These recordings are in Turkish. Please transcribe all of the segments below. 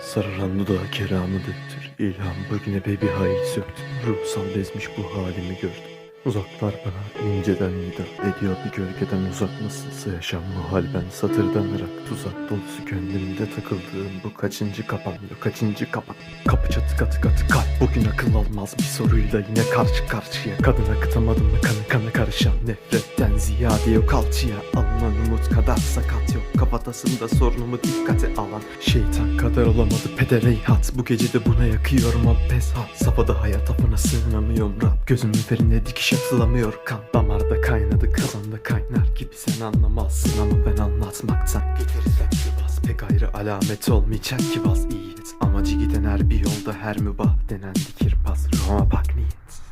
Sararan dudağı keramı döktür İlham bugün epey bir hayli söktü. Ruhsal bezmiş bu halimi gördüm Uzaklar bana inceden nida ediyor. Bir gölgeden uzak nasılsa yaşam bu hal. Ben satırdan ırak tuzak dolusu gönlümde takıldığım bu kaçıncı kapanıyor kaçıncı kapan? Kapı çatı katı katı kalp. Bugün akıl almaz bir soruyla yine karşı karşıya. Kadın akıtamadım mı kanı kanı karışan nefretten ziyade yok alçıya. Alınan umut kadar sakat yok. Kafatasında sorunumu dikkate alan Şeytan kadar olamadı pedereyhat bu gece de buna yakıyorum. Ama pes hat Safada hayat afına sığınamıyorum. Rab Gözümün ferine dikiş atılamıyor kan. Damarda kaynadı kazanda kaynar gibi sen anlamazsın ama ben anlatmaktan Getirirsen bas pek ayrı alamet olmayacak ki vaz iyi et Amacı giden her bir yolda her mübah denen dikir pas. Ruhuma bak niyet.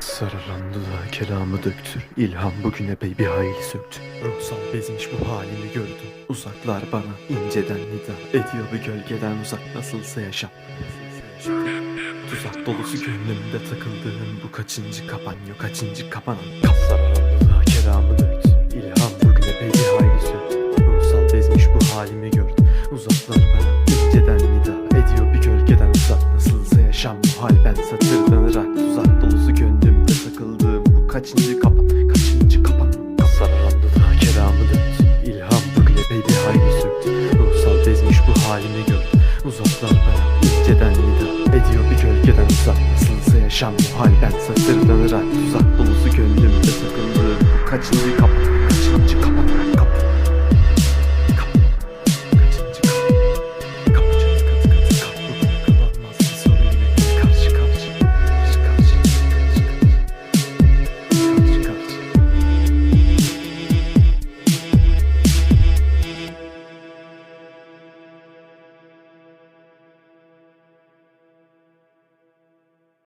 Sararan dudağı kelamı döktür. İlham bugün epey bir hayli söktü. Ruhsal bezmiş bu halimi gördüm. Uzaklar bana inceden nida Ediyor. Bir gölgeden uzak nasılsa yaşam Tuzak dolusu gönlümde takıldığım bu kaçıncı kapanıyor kaçıncı kapanan? Sararan dudağı kelamı döktü İlham bugün epey bir hayli söktü Ruhsal bezmiş bu halimi gördüm. Uzaklar bana inceden nida Ediyor bir gölgeden uzak. Nasılsa yaşam bu hal ben satırdan ırak Tuzak dolusu gönlümde takıldığım bu kaçıncı kapan Kaçıncı kapan? Sararan dudağı kelamı döktü İlham bugün epey bir hayli Ruhsal bezmiş bu halimi gördüm. Uzaklar bana yaşam bu hal ben satırdan ırak Tuzak dolusu gönlümde takıldığım bu kaçıncı kapan